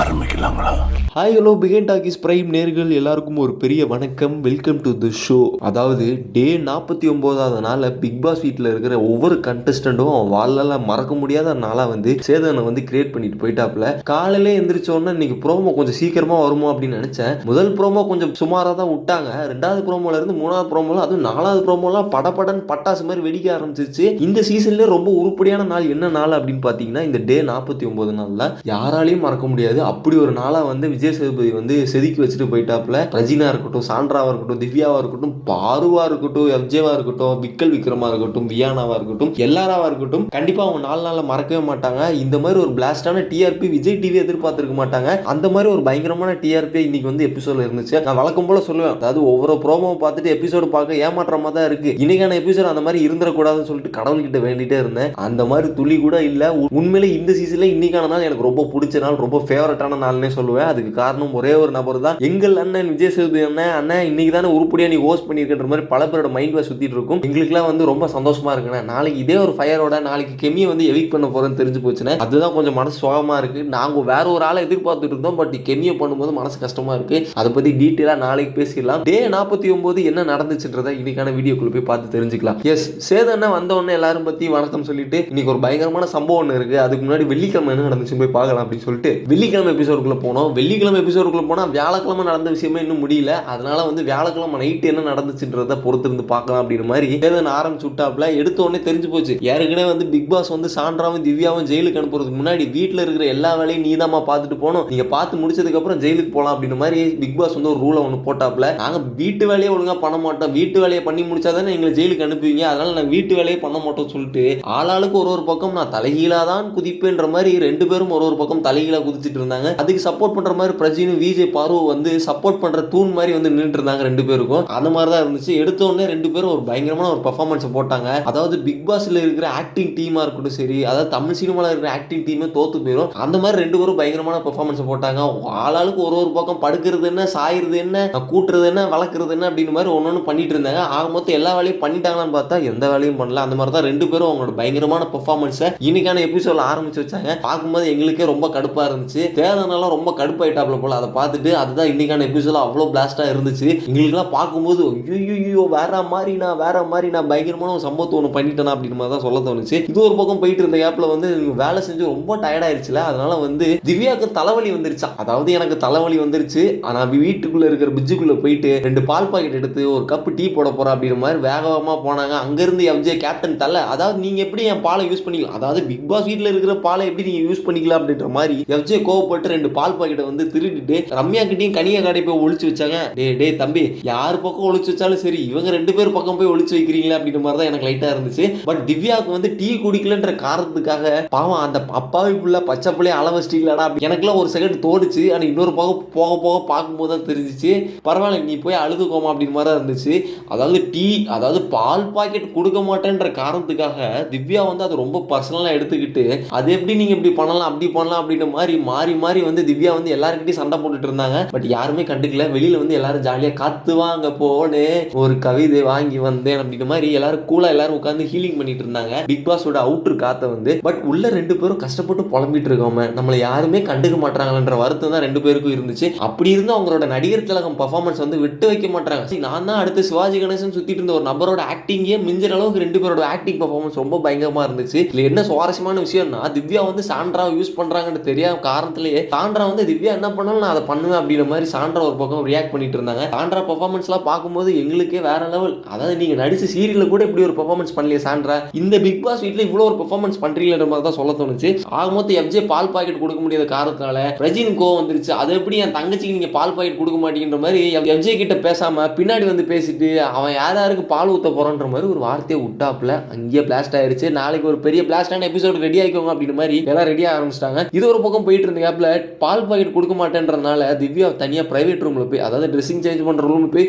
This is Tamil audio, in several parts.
ஆரம்பிக்கலாங்களா? ஹாய் ஹலோ பிகேன் டாக்கிஸ் பிரைம் நேர்கள் எல்லாருக்கும் ஒரு பெரிய வணக்கம். வெல்கம் டு தி ஷோ அதாவது டே நாற்பத்தி ஒம்போதாவது நாளில் பிக் பாஸ் வீட்டில் இருக்கிற ஒவ்வொரு கண்டஸ்டண்ட்டும் அவன் வாழ்ல மறக்க முடியாத நாளாக வந்து சேதனை வந்து கிரியேட் பண்ணிட்டு போயிட்டாப்புல காலையிலே எந்திரிச்சோன்னா இன்னைக்கு ப்ரோமோ கொஞ்சம் சீக்கிரமாக வருமோ அப்படின்னு நினச்சேன். முதல் ப்ரோமோ கொஞ்சம் சுமாராக தான் விட்டாங்க. ரெண்டாவது ப்ரோமோலேருந்து மூணாவது ப்ரோமோல அதுவும் நாலாவது ப்ரோமோலாம் படப்படன் பட்டாசு மாதிரி வெடிக்க ஆரம்பிச்சிச்சு இந்த சீசன்லேயே ரொம்ப உருப்படியான நாள் என்ன நாள் அப்படின்னு பார்த்தீங்கன்னா இந்த டே நாற்பத்தி ஒன்பது நாளில் யாராலையும் மறக்க முடியாது. அப்படி ஒரு நாளாக வந்து விஜய் சேதுபதி வந்து செதுக்கி வச்சுட்டு போயிட்டாப்புல. ரஜினா இருக்கட்டும் சாண்ட்ராவாக இருக்கட்டும் திவ்யாவாக இருக்கட்டும் பாருவாக இருக்கட்டும் எஃப்ஜேவாக இருக்கட்டும் விக்கல் விக்ரமாக இருக்கட்டும் வியானாவாக இருக்கட்டும் எல்லாராவாக இருக்கட்டும் கண்டிப்பாக அவங்க நாலு நாளில் மறக்கவே மாட்டாங்க. இந்த மாதிரி ஒரு பிளாஸ்டான டிஆர்பி விஜய் டிவி எதிர்பார்த்திருக்க மாட்டாங்க. அந்த மாதிரி ஒரு பயங்கரமான டிஆர்பி இன்னைக்கு வந்து எபிசோட்ல இருந்துச்சு. நான் வழக்கம் போல சொல்லுவேன். அதாவது ஒவ்வொரு ப்ரோமோ பார்த்துட்டு எபிசோடு பார்க்க ஏமாற்றமாக தான் இருக்கு. இன்னைக்கான எபிசோட் அந்த மாதிரி இருந்துடக்கூடாதுன்னு சொல்லிட்டு கடவுள்கிட்ட வேண்டிகிட்டே இருந்தேன். அந்த மாதிரி துளி கூட இல்லை. உ- உண்மையிலே இந்த சீசனில் இன்னைக்கான நாள் எனக்கு ரொம்ப பிடிச்ச நாள் ரொம்ப ஃபேவரட்டான நாள்னே சொல்லுவேன். அதுக்கு காரணம் ஒரே ஒரு நபர் தான். எங்கள் அண்ணன் விஜய் சேதுபதி அண்ணன் அண்ணன் இன்னைக்கு தானே உருப்படியாக நீ ஹோஸ்ட் பண்ணியிருக்கின்ற மாதிரி பல பேரோட மைண்ட் வாஷ் சுற்றிட்டு இருக்கும். எங்களுக்குலாம் வந்து ரொம்ப சந்தோஷமா இருக்குண்ணே. நாளைக்கு இதே ஒரு ஃபயரோட நாளைக்கு கெமியை வந்து எவிக் பண்ண போகிறேன்னு தெரிஞ்சு போச்சுன்னா அதுதான் கொஞ்சம் மனசு சோகமாக இருக்கு. நாங்கள் வேற ஒரு ஆளை எதிர்பார்த்துட்டு இருந்தோம். பட் கெமியை பண்ணும்போது மனசு கஷ்டமாக இருக்கு. அதை பற்றி டீட்டெயிலாக நாளைக்கு பேசிடலாம். டே நாற்பத்தி ஒம்பது என்ன நடந்துச்சுன்றதை இன்னைக்கான வீடியோக்குள்ள போய் பார்த்து தெரிஞ்சுக்கலாம். எஸ் சேது அண்ணன் வந்தவொடனே எல்லாரும் பற்றி வணக்கம் சொல்லிட்டு இன்னைக்கு ஒரு பயங்கரமான சம்பவம் ஒன்று இருக்குது அதுக்கு முன்னாடி வெள்ளிக்கிழமை என்ன நடந்துச்சு போய் பார்க்கலாம் அப்படின்னு சொல்லிட்டு வெள்ளிக்கிழமை எபிசோடுக்குள்ள போனோம். வெள்ளிக்கிழமை எபிசோடுக்குள்ளே போனால் வியாழக்கிழமை நடந்த விஷயமே இன்னும் முடியல. அதனால வந்து வியாழக்கிழமை நைட்டு என்ன நடந்துச்சுன்றத பொறுத்து இருந்து பார்க்கலாம் அப்படின்ற மாதிரி சேதன் ஆரம்பிச்சு விட்டாப்புல. எடுத்த உடனே தெரிஞ்சு போச்சு. ஏற்கனவே வந்து பிக் பாஸ் வந்து சாண்டாவும் திவ்யாவும் ஜெயிலுக்கு அனுப்புறதுக்கு முன்னாடி வீட்டில் இருக்கிற எல்லா வேலையும் நீதாம்மா பார்த்துட்டு போனோம் நீங்கள் பார்த்து முடிச்சதுக்கப்புறம் ஜெயிலுக்கு போகலாம் அப்படின்ற மாதிரி பிக் பாஸ் வந்து ஒரு ரூலை ஒன்று போட்டாப்புல. நாங்கள் வீட்டு வேலையை ஒழுங்காக பண்ண மாட்டோம். வீட்டு வேலையை பண்ணி முடிச்சா தானே எங்களை ஜெயிலுக்கு அனுப்புவீங்க. அதனால நாங்கள் வீட்டு வேலையை பண்ண மாட்டோம் சொல்லிட்டு ஆளாளுக்கு ஒரு ஒரு பக்கம் நான் தலைகீழாக தான் குதிப்பேன்ற மாதிரி ரெண்டு பேரும் ஒரு ஒரு பக்கம் தலைகீழாக குதிச்சிட்டு இருந்தாங்க. அதுக்கு சப்போர்ட் பண்ற மாதிரி பிரஜினும் விஜய் பார்வ வந்து சப்போர்ட் பண்ற தூண் மாதிரி வந்து நின்றுட்டு இருந்தாங்க ரெண்டு பேருக்கும். அந்த மாதிரி தான் இருந்துச்சு. எடுத்த உடனே ரெண்டு பேரும் ஒரு பயங்கரமான ஒரு பர்ஃபார்மன்ஸ் போட்டாங்க. அதாவது பிக் பாஸ்ல இருக்கிற ஆக்டிங் டீமா இருக்கட்டும் சரி அதாவது தமிழ் சினிமாவில் இருக்கிற ஆக்டிங் டீமே தோத்து போயிடும் அந்த மாதிரி ரெண்டு பேரும் பயங்கரமான பர்ஃபார்மன்ஸ் போட்டாங்க. ஆளாளுக்கு ஒரு ஒரு பக்கம் படுக்கிறது என்ன சாயிறது என்ன கூட்டுறது என்ன வளர்க்குறது என்ன அப்படின்னு மாதிரி ஒன்று ஒன்று பண்ணிட்டு இருந்தாங்க. ஆக மொத்தம் எல்லா வேலையும் பண்ணிட்டாங்களான்னு பார்த்தா எந்த வேலையும் பண்ணல. அந்த மாதிரி தான் ரெண்டு பேரும் அவங்களோட பயங்கரமான பர்ஃபார்மன்ஸை இன்னைக்கான எபிசோட ஆரம்பிச்சு வச்சாங்க. பார்க்கும்போது எங்களுக்கே ரொம்ப கடுப்பாக இருந்துச்சு. தேதனெல்லாம் ரொம்ப கடுப்பாயிட்டாப்ல போல. அதை பார்த்துட்டு அதுதான் இன்னைக்கான எபிசோட்ல அவ்வளோ பிளாஸ்டா இருந்துச்சு. எங்களுக்குலாம் பார்க்கும்போது ஐயோ வேற மாதிரி நான் வேற மாதிரி நான் பயங்கரமான சம்பவத்தை ஒன்று பண்ணிட்டேனா அப்படின்னு மாதிரி தான் சொல்ல தோணுச்சு. இது ஒரு பக்கம் போயிட்டு இருந்த கேப்ல வந்து வேலை செஞ்சு ரொம்ப டயர்டாயிருச்சுல அதனால வந்து திவ்யாவுக்கு தலைவலி வந்துருச்சா அதாவது எனக்கு தலைவலி வந்துருச்சு. நான் வீட்டுக்குள்ள இருக்கிற பிஜுக்குள்ள போயிட்டு ரெண்டு பால் பாக்கெட் எடுத்து ஒரு கப்பு டீ போட போறேன் அப்படின்ற மாதிரி வேக வேகமாக போனாங்க. அங்கிருந்து எம்ஜே கேப்டன் தலை. அதாவது நீங்க எப்படி என் பாலை யூஸ் பண்ணிக்கலாம்? அதாவது பிக் பாஸ் வீட்டில் இருக்கிற பாலை எப்படி நீங்க யூஸ் பண்ணிக்கலாம் அப்படின்ற மாதிரி எஃப்ஜே கோவப்பட்டு ரெண்டு பால் பாக்கெட்டை வந்து திருடிட்டு ரம்யா கிட்டையும் கனியா கடை போய் ஒழிச்சு வச்சாங்க. டே டே தம்பி யார் பக்கம் ஒழிச்சு வச்சாலும் சரி இவங்க ரெண்டு பேர் பக்கம் போய் ஒழிச்சு வைக்கிறீங்களா அப்படின்ற மாதிரி தான் எனக்கு லைட்டா இருந்துச்சு. பட் திவ்யாவுக்கு வந்து டீ குடிக்கலன்ற காரணத்துக்காக பாவம் அந்த அப்பாவி புள்ள பச்சை பிள்ளைய அளவு வச்சிட்டீங்களாடா எனக்குலாம் ஒரு செகண்ட் தோணுச்சு. ஆனால் இன்னொரு பக்கம் போக போக பார்க்கும்போது தான் தெரிஞ்சிச்சு. பரவாயில்ல நீ போய் அழுதுக்கோமா அப்படின்னு மாதிரி தான் இருந்துச்சு. அதாவது டீ அதாவது பால் பாக்கெட் கொடுக்க மாட்டேன்ற காரணத்துக்காக திவ்யா வந்து அது ரொம்ப பர்சனலாக எடுத்துக்கிட்டு அது எப்படி நீங்கள் இப்படி பண்ணலாம் அப்படி பண்ணலாம் அப்படின்ற மாதிரி மாறி மாதிரி வந்து திவ்யா வந்து எல்லாருக்கிட்டையும் சண்டை போட்டுட்டு இருந்தாங்க. பட் யாருமே கண்டுக்கல. வெளியில வந்து எல்லாரும் ஜாலியாக காத்து வாங்க ஒரு கவிதை வாங்கி வந்தேன் அப்படின்ற மாதிரி எல்லாரும் கூலா எல்லாரும் உட்காந்து ஹீலிங் பண்ணிட்டு இருந்தாங்க. பிக் பாஸோட அவுட்ரு காத்த வந்து பட் உள்ள ரெண்டு பேரும் கஷ்டப்பட்டு புலம்பிட்டு இருக்கோம நம்மளை யாருமே கண்டுக்க மாட்டாங்கன்ற வருத்தம் தான் ரெண்டு பேருக்கும் இருந்துச்சு. அப்படி இருந்து அவங்களோட நடிகர் திலகம் பர்ஃபார்மன்ஸ் வந்து விட்டு வைக்க மாட்டாங்க சரி, நான் தான் அடுத்து சிவாஜி கணேசன் சுத்திட்டு இருந்த ஒரு நபரோட ஆக்டிங்கே மிஞ்சிற அளவுக்கு ரெண்டு பேரோட ஆக்டிங் பர்ஃபார்மன்ஸ் ரொம்ப பயங்கரமா இருந்துச்சு. இதுல என்ன சுவாரஸ்யமான விஷயம்னா திவ்யா வந்து சாண்ட்ரா யூஸ் பண்றாங்கன்னு தெரியாத இல்லையே சாண்ட்ரா வந்து திவ்யா என்ன பண்ணாலும் நான் அதை பண்ணுவேன் அப்படின்ற மாதிரி சாண்ட்ரா ஒரு பக்கம் ரியாக்ட் பண்ணிட்டு இருந்தாங்க. சாண்ட்ரா பர்ஃபார்மன்ஸ்லாம் பார்க்கும்போது எங்களுக்கே வேற லெவல் அதாவது நீங்க நடிச்ச சீரியலில் கூட இப்படி ஒரு பர்ஃபார்மன்ஸ் பண்ணலையே சாண்ட்ரா. இந்த பிக் பாஸ் வீட்ல இவ்வளவு ஒரு பர்ஃபார்மன்ஸ் பண்றீங்கன்ற மாதிரி தான் சொல்ல தோணுச்சு. ஆக மொத்தம் எஃப்ஜே பால் பாக்கெட் கொடுக்க முடியாத காரணத்தால ரஜினி கோவம் வந்துருச்சு. அது எப்படி என் தங்கச்சிக்கு நீங்க பால் பாக்கெட் கொடுக்க மாட்டேங்கிற மாதிரி எஃப்ஜே கிட்ட பேசாம பின்னாடி வந்து பேசிட்டு அவன் யார் யாருக்கு பால் ஊத்த போறான்ற மாதிரி ஒரு வார்த்தையை விட்டாப்ல அங்கேயே பிளாஸ்ட் ஆயிருச்சு. நாளைக்கு ஒரு பெரிய பிளாஸ்டான எபிசோட் ரெடி ஆகிக்கோங்க அப்படின்ற மாதிரி எல்லாம் ரெடி ஆரம்பிச்சிட்டாங்க. இது ஒரு பக்கம் போயிட்டு இருந்த கேப்ல பால் பாக்கெட் கொடுக்க மாட்டேன்றனால திவ்யா தனியா பிரைவேட் ரூமில் போய் அதாவது ட்ரெஸ்ஸிங் சேஞ்ச் பண்ற ரூமில் போய்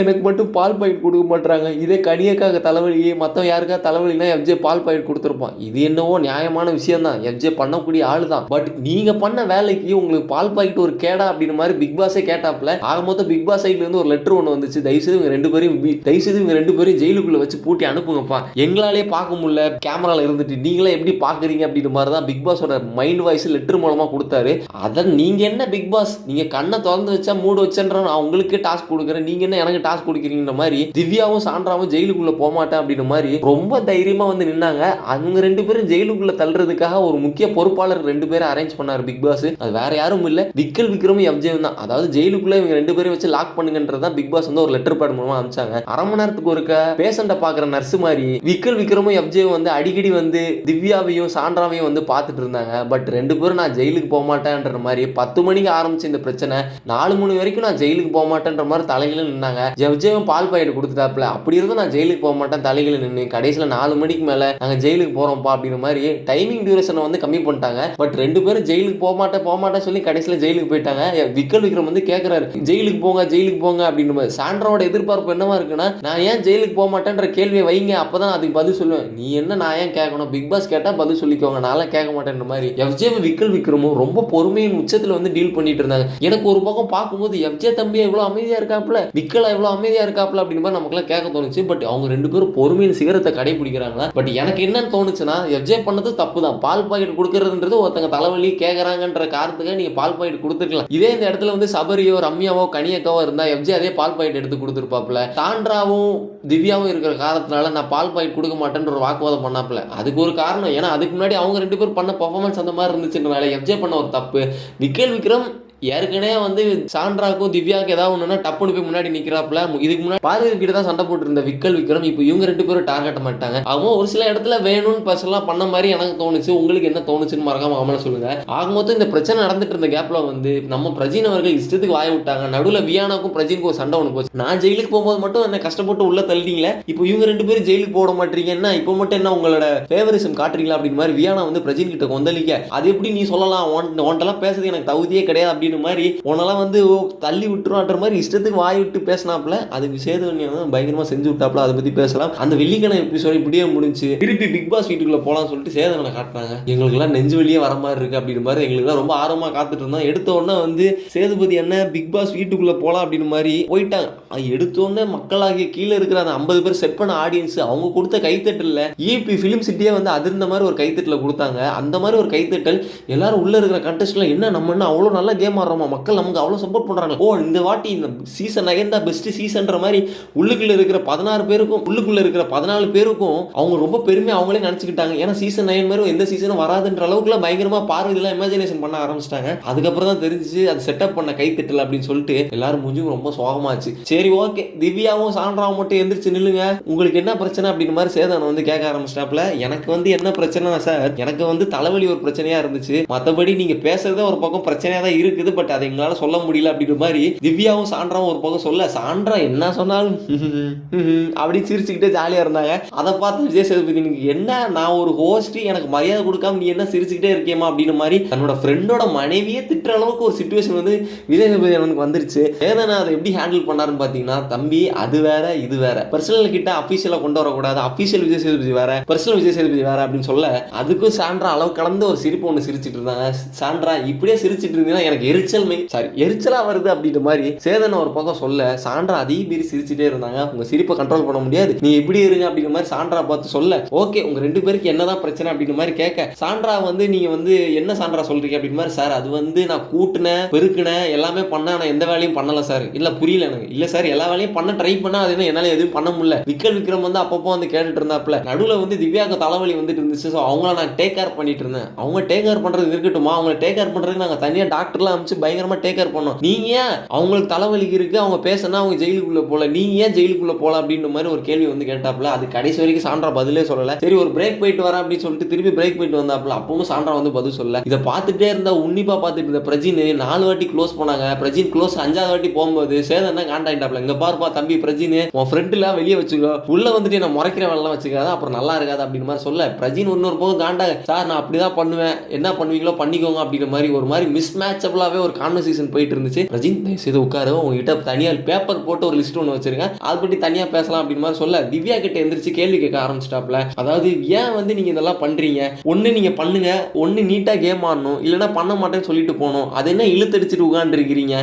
எனக்கு மட்டும் பால் பாக்கெட் கொடுக்க மாட்டுறாங்க இதே கனியக்காக தலைவலி மற்றவன் யாருக்கா தலைவலினா எஃப்ஜே பால் பாக்கெட் கொடுத்துருப்பான். இது என்னவோ நியாயமான விஷயம் தான் எஃப்ஜே பண்ணக்கூடிய ஆள் தான் பட் நீங்கள் பண்ண வேலைக்கு உங்களுக்கு பால் பாக்கெட் ஒரு கேடா அப்படின்னு மாதிரி பிக் பாஸே கேட்டாப்ல ஆக மொத்தம் பிக் பாஸ் சைட்ல இருந்து ஒரு லெட்டர் ஒன்று வந்துச்சு. தயவுசெய்து இவங்க ரெண்டு பேரும் தயவுசெய்து இவங்க ரெண்டு பேரையும் ஜெயிலுக்குள்ளே வச்சு பூட்டி அனுப்புங்கப்பா. எங்களாலே பார்க்க முடியல. கேமராவில் இருந்துட்டு நீங்களே எப்படி பார்க்குறீங்க அப்படின்ற மாதிரி தான் பிக் பாஸோட மைண்ட் வாய்ஸ் லெட்டர் மூலமாக கொடுத்தாரு. அதை நீங்கள் என்ன பிக் பாஸ் நீங்கள் கண்ணை திறந்து வச்சா மூடு வச்சேன்ற நான் உங்களுக்கு டாஸ்க் கொடுக்குறேன். நீங்க என்ன எனக்கு டாஸ்க் கொடுக்குறீங்கிற மாதிரி திவ்யாவும் சான்றாவும் ஜெயிலுக்குள்ள போக மாட்டேன் அப்படின்ற மாதிரி ரொம்ப தைரியமா வந்து நின்னாங்க. அவங்க ரெண்டு பேரும் ஜெயிலுக்குள்ள தள்ளுறதுக்காக ஒரு முக்கிய பொறுப்பாளர் ரெண்டு பேரும் அரேஞ்ச் பண்ணாரு பிக் பாஸ் அது வேற யாரும் இல்ல. விக்கல் விக்ரமும் எம்ஜே தான். அதாவது ஜெயிலுக்குள்ள இவங்க ரெண்டு பேரும் வச்சு லாக் பண்ணுங்கன்றது தான் பிக் பாஸ் வந்து ஒரு லெட்டர் பேட் மூலமா அனுப்பிச்சாங்க. அரை மணி நேரத்துக்கு ஒருக்க பேஷண்ட்டை பாக்குற நர்ஸ் மாதிரி விக்கல் விக்ரமும் எம்ஜே வந்து அடிக்கடி வந்து திவ்யாவையும் சான்றாவையும் வந்து பார்த்துட்டு இருந்தாங்க. பட் ரெண்டு பேரும் நான் ஜெயிலுக்கு போக மாட்டேன்ற மாதிரி பத்து மணிக்கு ஆரம்பிச்ச இந்த பிரச்சனை நாலு மணி வரைக்கும் நான் ஜெயிலுக்கு போக மாட்டேன்ற மாதிரி தலையில நின்னாங்க. ஜெவ்ஜேவும் பால் பாக்கெட் கொடுத்துட்டாப்ல அப்படி இருந்தும் நான் ஜெயிலுக்கு போக மாட்டேன் தலைகளை நின்று கடைசியில் நாலு மணிக்கு மேலே நாங்கள் ஜெயிலுக்கு போகிறோம்ப்பா அப்படிங்கிற மாதிரி டைமிங் டியூரேஷனை வந்து கம்மி பண்ணிட்டாங்க. பட் ரெண்டு பேரும் ஜெயிலுக்கு போக மாட்டேன் போக மாட்டேன் சொல்லி கடைசியில் ஜெயிலுக்கு போயிட்டாங்க. விக்கல் விக்ரம் வந்து கேட்குறாரு ஜெயிலுக்கு போங்க ஜெயிலுக்கு போங்க அப்படின்ற மாதிரி. சாண்ட்ரோட எதிர்பார்ப்பு என்னவா இருக்குன்னா நான் ஏன் ஜெயிலுக்கு போக மாட்டேன்ற கேள்வியை வைங்க அப்பதான் அதுக்கு பதில் சொல்லுவேன். நீ என்ன நான் ஏன் கேட்கணும் பிக் பாஸ் கேட்டால் பதில் சொல்லிக்கோங்க நான்லாம் கேட்க மாட்டேன்ற மாதிரி. எஃப்ஜே விக்கல் விக்ரமும் ரொம்ப பொறுமையின் உச்சத்தில் வந்து டீல் பண்ணிட்டு இருந்தாங்க. எனக்கு ஒரு பக்கம் பார்க்கும்போது எஃப்ஜே தம்பி எவ்வளோ அமைதியாக இருக்காப்புல. விக்கலா எவ்வளோ அமைதியாக இருக்காப்ல அப்படின்னு மாதிரி நமக்குலாம் கேட்க தோணுச்சு. பட் அவங்க ரெண்டு பேரும் பொறுமையின் சிகரத்தை கடைபிடிக்கிறாங்களா பட் எனக்கு என்னன்னு தோணுச்சுன்னா எஃப்ஜே பண்ணது தப்பு தான் பால் பாக்கெட் கொடுக்கறதுன்றது ஒருத்தங்க தலைவலி கேட்குறாங்கன்ற காரணத்துக்காக நீங்கள் பால் பாக்கெட் கொடுத்துருக்கலாம். இதே இந்த இடத்துல வந்து சபரியோ ரம்யாவோ கனியக்காவோ இருந்தால் எஃப்ஜே அதே பால் பாக்கெட் எடுத்து கொடுத்துருப்பாப்புல. தாண்டாவும் திவ்யாவும் இருக்கிற காரணத்தினால நான் பால் பாக்கெட் கொடுக்க மாட்டேன்ற ஒரு வாக்குவாதம் பண்ணாப்புல. அதுக்கு ஒரு காரணம். ஏன்னா அதுக்கு முன்னாடி அவங்க ரெண்டு பேரும் பண்ண பர்ஃபார்மன்ஸ் அந்த மாதிரி இருந்துச்சுன்றனால எஃப்ஜே பண்ண ஒரு தப்பு. விக்கேல் விக்ரம் ஏற்கனவே வந்து சாண்ட்ராக்கும் திவ்யாவுக்கு ஏதாவது ஒன்றுனா டப்புனு போய் முன்னாடி நிற்கிறாப்புல இதுக்கு முன்னாடி பார்வதி கிட்ட தான் சண்டை போட்டுருந்த விக்கல் விக்ரம். இப்போ இவங்க ரெண்டு பேரும் டார்கெட் மாட்டாங்க. அவங்க ஒரு சில இடத்துல வேணும்னு பர்சனலாக பண்ண மாதிரி எனக்கு தோணுச்சு. உங்களுக்கு என்ன தோணுச்சுன்னு மறக்காம கமெண்ட் சொல்லுங்க. ஆக மொத்தம் இந்த பிரச்சனை நடந்துட்டு இருந்த கேப்ல வந்து நம்ம பிரஜின் அவர்கள் இஷ்டத்துக்கு வாய விட்டாங்க. நடுவில் வியானாக்கும் பிரஜினுக்கும் ஒரு சண்டை ஒன்று போச்சு. நான் ஜெயிலுக்கு போகும்போது மட்டும் என்ன கஷ்டப்பட்டு உள்ள தள்ளிட்டீங்களே? இப்போ இவங்க ரெண்டு பேரும் ஜெயிலுக்கு போட மாட்டீங்க. என்ன? இப்போ மட்டும் என்ன உங்களோட ஃபேவரிசம் காட்டுறீங்களா? அப்படின்னு மாதிரி வியானா வந்து பிரஜின் கிட்ட கொந்தளிக்க. அது எப்படி நீ சொல்லலாம்? உன் உன்ட்டெல்லாம் பேசுறது எனக்கு தகுதியே கிடையாது அப்படின்னு மாதிரி உன்னெல்லாம் வந்து ஓ, தள்ளி விட்டுருவான்ற மாதிரி இஷ்டத்துக்கு வாய் விட்டு பேசினாப்புல. அதுக்கு சேதுவன்யா வந்து பயங்கரமா செஞ்சு விட்டாப்புல அதை பத்தி பேசலாம். அந்த வெள்ளிக்கிழமை எபிசோட் இப்படியே முடிஞ்சு திருப்பி பிக் பாஸ் வீட்டுக்குள்ள போகலாம்னு சொல்லிட்டு சேதவனை காட்டினாங்க. எங்களுக்குலாம் நெஞ்சு வெளியே வர மாதிரி இருக்கு அப்படின்னு மாதிரி எங்களுக்குலாம் ரொம்ப ஆர்வமா காத்துட்டு இருந்தோம். எடுத்த உடனே வந்து சேதுபதி என்ன பிக் பாஸ் வீட்டுக்குள்ள போலாம் அப்படின்னு மாதிரி போயிட்டாங்க. எடுத்த உடனே மக்களாகிய கீழே இருக்கிற அந்த ஐம்பது பேர் செட் பண்ண ஆடியன்ஸ் அவங்க கொடுத்த கைத்தட்டல ஈபி ஃபிலிம் சிட்டியே வந்து அதிர்ந்த மாதிரி ஒரு கைத்தட்டல கொடுத்தாங்க. அந்த மாதிரி ஒரு கைத்தட்டல் எல்லாரும் உள்ள இருக்கிற கண்டஸ்ட்லாம் என்ன நம்ம என்ன அவ்வளோ நல்ல கேம் மாறுறோமா? மக்கள் நமக்கு அவ்வளோ சப்போர்ட் பண்ணுறாங்க ஓ இந்த வாட்டி இந்த சீசன் நயன் தான் பெஸ்ட் சீசன்ற மாதிரி உள்ளுக்குள்ள இருக்கிற பதினாறு பேருக்கும் உள்ளுக்குள்ள இருக்கிற பதினாலு பேருக்கும் அவங்க ரொம்ப பெருமையாக அவங்களே நினச்சிக்கிட்டாங்க. ஏன்னா சீசன் நைன் மாதிரி எந்த சீசனும் வராதுன்ற அளவுக்குலாம் பயங்கரமாக பார்வையெல்லாம் இமேஜினேஷன் பண்ண ஆரம்பிச்சிட்டாங்க. அதுக்கப்புறம் தான் தெரிஞ்சுச்சு அது செட்டப் பண்ண கை கைத்தட்டல் அப்படின்னு சொல்லிட்டு எல்லாரும் முடிஞ்சும் ரொம்ப சோகமாச்சு. சரி ஓகே திவ்யாவும் சாண்ட்ராவும் மட்டும் எந்திரிச்சு நில்லுங்க. உங்களுக்கு என்ன பிரச்சனை அப்படின்னு மாதிரி சேதன் வந்து கேட்க ஆரம்பிச்சிட்டாப்ல எனக்கு வந்து என்ன பிரச்சனை சார் எனக்கு வந்து தலைவலி ஒரு பிரச்சனையாக இருந்துச்சு. மற்றபடி நீங்கள் பேசுறதே ஒரு பக்கம் பிரச்சனையாக தான் இருக்குது. பட் அதை எங்களால் சொல்ல முடியல அப்படின்ற மாதிரி திவ்யாவும் சாண்டாவும் ஒரு பக்கம் சொல்ல சாண்டா என்ன சொன்னாலும் அப்படின்னு சிரிச்சுக்கிட்டே ஜாலியா இருந்தாங்க. அதை பார்த்து விஜய் சேதுபதி என்ன நான் ஒரு ஹோஸ்ட்டு எனக்கு மரியாதை கொடுக்காம நீ என்ன சிரிச்சுக்கிட்டே இருக்கேமா அப்படின்னு மாதிரி தன்னோட ஃப்ரெண்டோட மனைவியே திட்டுற அளவுக்கு ஒரு சுச்சுவேஷன் வந்து விஜய் சேதுபதி எனக்கு வந்துருச்சு. வேதனை அதை எப்படி ஹேண்டில் பண்ணாருன்னு பார்த்தீங்கன்னா தம்பி அது வேற இது வேற. பர்சனல் கிட்ட அஃபீஷியலாக கொண்டு வரக்கூடாது. அஃபீஷியல் விஜய் சேதுபதி வேற பர்சனல் விஜய் சேதுபதி வேற அப்படின்னு சொல்ல அதுக்கும் சாண்ட்ரா அளவு கலந்து ஒரு சிரிப்பு ஒன்று சிரிச்சிட்டு இருந்தாங்க. சாண்ட்ரா இப்படியே சிரிச்சிட்டு இருந்தீங்கன்னா எனக்கு எரிச்சல் சாரி எரிச்சலா வருது அப்படின்ற மாதிரி சேதனை ஒரு பக்கம் சொல்ல சான்றா அதையும் மீறி சிரிச்சிட்டே இருந்தாங்க. உங்க சிரிப்பை கண்ட்ரோல் பண்ண முடியாது. நீ எப்படி இருங்க அப்படிங்கிற மாதிரி சான்றா பார்த்து சொல்ல. ஓகே உங்க ரெண்டு பேருக்கு என்னதான் பிரச்சனை அப்படிங்கிற மாதிரி கேட்க சான்றா வந்து நீங்க வந்து என்ன சான்றா சொல்றீங்க அப்படின்னு மாதிரி சார் அது வந்து நான் கூட்டினேன் பெருக்கினேன் எல்லாமே பண்ண நான் எந்த வேலையும் பண்ணல சார். இல்ல புரியல எனக்கு. இல்ல சார் எல்லா வேலையும் பண்ண ட்ரை பண்ணா அது என்னால எதுவும் பண்ண முடியல. விக்கல் விக்ரம் வந்து அப்பப்போ வந்து கேட்டுட்டு இருந்தாப்ல நடுவுல வந்து திவ்யாவுக்கு தலைவலி வந்துட்டு இருந்துச்சு. ஸோ அவங்கள நான் டேக் கேர் பண்ணிட்டு இருந்தேன். அவங்க டேக் கேர் பண்றது இருக்கட்டுமா? அவங்கள டேக் கேர் பண்றதுக்கு நாங்க தனியா டாக்டர்லாம் வச்சு பயங்கரமா டேக் கேர் பண்ணோம். ஏன் அவங்களுக்கு தலைவலிக்கு இருக்கு அவங்க பேசினா அவங்க ஜெயிலுக்குள்ள போல? நீங்க ஏன் ஜெயிலுக்குள்ள போல அப்படின்ற மாதிரி ஒரு கேள்வி வந்து கேட்டாப்ல அது கடைசி வரைக்கும் சான்றா பதிலே சொல்லல. சரி ஒரு பிரேக் போயிட்டு வரேன் அப்படின்னு சொல்லிட்டு திருப்பி பிரேக் போயிட்டு வந்தாப்ல அப்பவும் சான்றா வந்து பதில் சொல்லல. இதை பார்த்துட்டே இருந்தா உன்னிப்பா பார்த்துட்டு இருந்த பிரஜின் நாலு வாட்டி க்ளோஸ் பண்ணாங்க. பிரஜின் க்ளோஸ் அஞ்சாவது வாட்டி போகும்போது சேதன் தான் காண்டாயிட்டாப்ல இங்க பாருப்பா தம்பி பிரஜின் உன் ஃப்ரெண்ட்லாம் வெளியே வச்சுக்கோ. உள்ள வந்துட்டு நான் முறைக்கிற வேலைலாம் வச்சுக்காத. அப்புறம் நல்லா இருக்காது அப்படின்னு மாதிரி சொல்ல. பிரஜின் இன்னொரு போதும் காண்டா சார் நான் அப்படிதான் பண்ணுவேன். என்ன பண்ணுவீங்களோ பண்ணிக்கோங்க அப்படிங்கிற மாதிரி ஒரு மாதிரி மிஸ் மேட்சபிளாவே நார்மலாவே ஒரு கான்வர்சேஷன் போயிட்டு இருந்துச்சு ரஜின் தயவு செய்து உட்காரு. உங்ககிட்ட தனியாக பேப்பர் போட்டு ஒரு லிஸ்ட் ஒன்று வச்சிருக்கேன் அதை பற்றி தனியாக பேசலாம் அப்படின்னு மாதிரி சொல்ல திவ்யா கிட்ட எந்திரிச்சு கேள்வி கேட்க ஆரம்பிச்சிட்டாப்ல. அதாவது ஏன் வந்து நீங்கள் இதெல்லாம் பண்ணுறீங்க ஒன்று நீங்கள் பண்ணுங்க. ஒன்று நீட்டாக கேம் ஆடணும். இல்லைன்னா பண்ண மாட்டேன்னு சொல்லிட்டு போகணும். அது என்ன இழுத்தடிச்சிட்டு உட்காந்துருக்கிறீங்க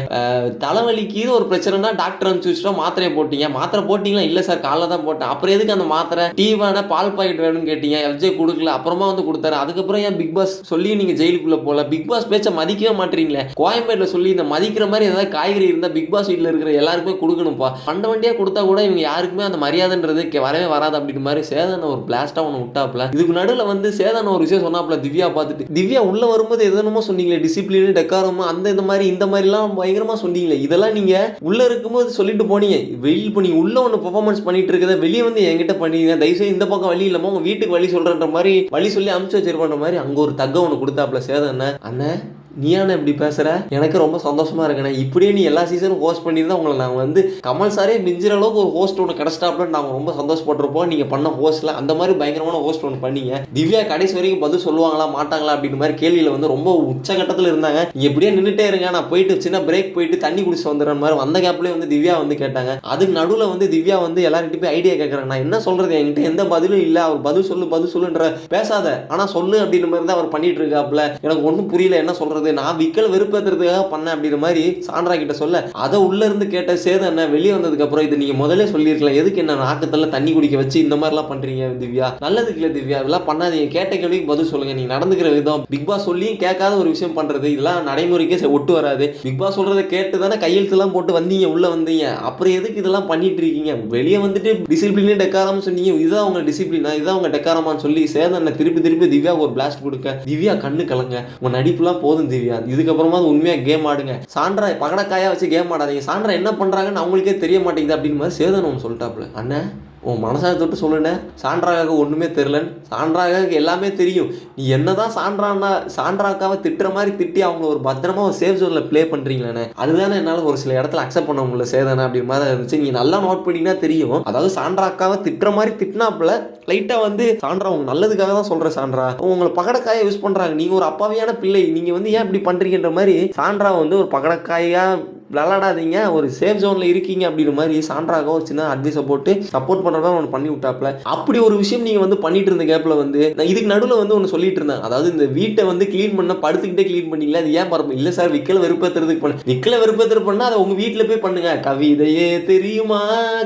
தலைவலிக்கு ஒரு பிரச்சனைனா டாக்டர் அனுப்பிச்சு வச்சுட்டா மாத்திரையை போட்டீங்க. மாத்திரை போட்டிங்களா? இல்லை சார் காலைல தான் போட்டேன். அப்புறம் எதுக்கு அந்த மாத்திரை? டீ பால் பாக்கெட் வேணும்னு கேட்டீங்க. எஃப்ஜே கொடுக்கல. அப்புறமா வந்து கொடுத்தாரு. அதுக்கப்புறம் ஏன் பிக் பாஸ் சொல்லி நீங்கள் ஜெயிலுக்குள்ளே போகல? பிக் பாஸ் பேச்சை மதிக்கவே மாட்டீங்களே. கோயம்பேட்டில் சொல்லி இந்த மதிக்கிற மாதிரி ஏதாவது காய்கறி இருந்தால் பிக் பாஸ் வீட்டில் இருக்கிற எல்லாருக்குமே கொடுக்கணும்ப்பா. பண்ட வண்டியாக கொடுத்தா கூட இவங்க யாருக்குமே அந்த மரியாதைன்றது வரவே வராது அப்படின்னு மாதிரி சேதனை ஒரு பிளாஸ்டா ஒன்று விட்டாப்ல. இதுக்கு நடுவில் வந்து சேதனை ஒரு விஷயம் சொன்னாப்ல திவ்யா பார்த்துட்டு. திவ்யா உள்ளே வரும்போது எதனமோ சொன்னீங்களே டிசிப்ளின் டெக்காரமோ அந்த இந்த மாதிரி இந்த மாதிரிலாம் பயங்கரமாக சொன்னீங்களே. இதெல்லாம் நீங்கள் உள்ளே இருக்கும்போது சொல்லிட்டு போனீங்க. வெளியில் இப்போ உள்ளே ஒன்று பெர்ஃபார்மன்ஸ் பண்ணிட்டு இருக்கிறத வெளியே வந்து என்கிட்ட பண்ணீங்க. தயவுசெய்து இந்த பக்கம் வழி இல்லாமல் உங்கள் வீட்டுக்கு வழி சொல்கிறன்ற மாதிரி வழி சொல்லி அமுச்சு வச்சிருப்பன்ற மாதிரி அங்கே ஒரு தக்க ஒன்று கொடுத்தாப்ல சேதனை அண்ணன் நீயான இப்படி பேசுகிற எனக்கு ரொம்ப சந்தோஷமா இருக்கேன் இப்படியே நீ எல்லா சீசனும் ஹோஸ்ட் பண்ணியிருந்தா உங்களை நாங்கள் வந்து கமல் சாரே மிஞ்சிற அளவுக்கு ஒரு ஹோஸ்ட் ஒன்று கிடச்சிட்டாப்புல நாங்கள் ரொம்ப சந்தோஷப்பட்டிருப்போம். நீங்கள் பண்ண ஹோஸ்ட்ல அந்த மாதிரி பயங்கரமான ஹோஸ்ட் ஒன்று பண்ணீங்க. திவ்யா கடைசி வரைக்கும் பதில் சொல்லுவாங்களா மாட்டாங்களா அப்படின்னு மாதிரி கேள்வியில் வந்து ரொம்ப உச்சகட்டத்தில் இருந்தாங்க. நீங்க இப்படியே நின்றுட்டே இருங்க நான் போயிட்டு சின்ன பிரேக் போயிட்டு தண்ணி குடிச்சு வந்துடுற மாதிரி வந்த கேப்லேயே வந்து திவ்யா வந்து கேட்டாங்க. அதுக்கு நடுவில் வந்து திவ்யா வந்து எல்லார்கிட்ட போய் ஐடியா கேட்குறாங்க நான் என்ன சொல்றது? என்கிட்ட எந்த பதிலும் இல்லை. அவர் பதில் சொல்லு பதில் சொல்லுன்ற பேசாத. ஆனால் சொல்லு அப்படின்ற மாதிரி தான் அவர் பண்ணிட்டு இருக்காப்ல எனக்கு ஒன்றும் புரியல. என்ன சொல்கிறது போகுது நான் விக்கல் வெறுப்பேற்றுறதுக்காக பண்ணேன் அப்படின்ற மாதிரி சாண்ட்ரா கிட்ட சொல்ல அதை உள்ள இருந்து கேட்ட சேதம் என்ன வெளியே வந்ததுக்கு அப்புறம் இது நீங்க முதல்ல சொல்லியிருக்கலாம். எதுக்கு என்ன நாக்கத்தில் தண்ணி குடிக்க வச்சு இந்த மாதிரிலாம் பண்றீங்க திவ்யா? நல்லதுக்கு இல்லை திவ்யா இதெல்லாம் பண்ணாதீங்க. கேட்ட கேள்விக்கு பதில் சொல்லுங்க. நீங்க நடந்துக்கிற விதம். பிக் பாஸ் சொல்லியும் கேட்காத ஒரு விஷயம் பண்றது. இதெல்லாம் நடைமுறைக்கே ஒட்டு வராது. பிக் பாஸ் சொல்றதை கேட்டு தானே கையெழுத்துலாம் போட்டு வந்தீங்க உள்ள வந்தீங்க. அப்புறம் எதுக்கு இதெல்லாம் பண்ணிட்டு இருக்கீங்க? வெளியே வந்துட்டு டிசிப்ளினே டெக்காரம் சொன்னீங்க. இதுதான் அவங்க டிசிப்ளினா இதுதான் அவங்க டெக்காரமான்னு சொல்லி சேதனை திருப்பி திருப்பி திவ்யா ஒரு பிளாஸ்ட் கொடுக்க. திவ்யா கண்ணு கலங்க. உன் நடிப்புலாம் போதும் திவ்யா இதுக்கப்புறமா உண்மையா கேம் ஆடுங்க. சாண்ட்ரா பகடக்காயாக வச்சு கேம் ஆடாதீங்க. சாண்ட்ரா என்ன பண்றாங்கன்னு அவங்களுக்கே தெரிய மாட்டேங்குது அப்படின்னு மாதிரி சேதன் ஒன்று சொல்லிட்டாப்புல. அண்ணன் உன் மனசாக தொட்டு சொல்லுண்ணே சான்றாக ஒன்றுமே தெரிலன்னு சான்றாக எல்லாமே தெரியும். நீ என்னதான் சான்றானா சான்றாக்காவை திட்டுற மாதிரி திட்டி அவங்கள ஒரு பத்திரமா ஒரு சேஃப் ஜோனில் ப்ளே பண்ணுறீங்களே அதுதானே என்னால் ஒரு சில இடத்துல அக்செப்ட் பண்ண முடியல சேதனை அப்படின்னு மாதிரி இருந்துச்சு. நீ நல்லா நோட் பண்ணிங்கன்னா தெரியும். அதாவது சான்றாக்காவை திட்டுற மாதிரி திட்டினாப்புல லைட்டாக வந்து சான்றா உங்க நல்லதுக்காக தான் சொல்கிறேன் சான்றா. உங்களை பகடக்காயை யூஸ் பண்ணுறாங்க நீங்கள் ஒரு அப்பாவியான பிள்ளை. நீங்கள் வந்து ஏன் இப்படி பண்ணுறீங்கன்ற மாதிரி சான்றா வந்து ஒரு பகடக்காயாக விளாடாதீங்க ஒரு சேஃப் ஜோனில் இருக்கீங்க அப்படின்ற மாதிரி சான்றாக ஒரு சின்ன அட்வைஸை போட்டு சப்போர்ட் பண்ணுறதா ஒன்று பண்ணி விட்டாப்ல. அப்படி ஒரு விஷயம் நீங்கள் வந்து பண்ணிட்டு இருந்த கேப்பில் வந்து நான் இதுக்கு நடுவில் வந்து ஒன்று சொல்லிட்டு இருந்தேன். அதாவது இந்த வீட்டை வந்து க்ளீன் பண்ண படுத்துக்கிட்டே க்ளீன் பண்ணீங்களா? அது ஏன் பரப்பு இல்லை சார் விக்கல வெறுப்பேற்றுறதுக்கு பண்ண. விக்கல வெறுப்பேற்று பண்ணால் அதை உங்கள் வீட்டில் போய் பண்ணுங்க. கவிதையே தெரியுமா?